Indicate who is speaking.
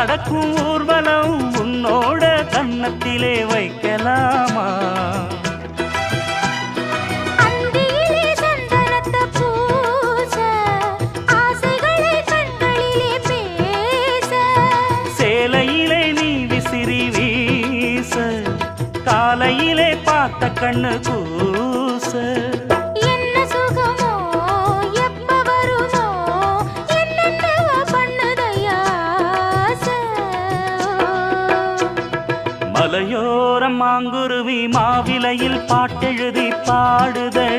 Speaker 1: நடக்கும் ஊர்வலம் உன்னோட கன்னத்திலே வைக்கலாமா. சேலையிலே நீ விசிறி வீச காலையிலே பார்த்த கண்ணு கூச அலையோரம் மாங்குருவி மாவிலையில் பாட்டெழுதி பாடுதடி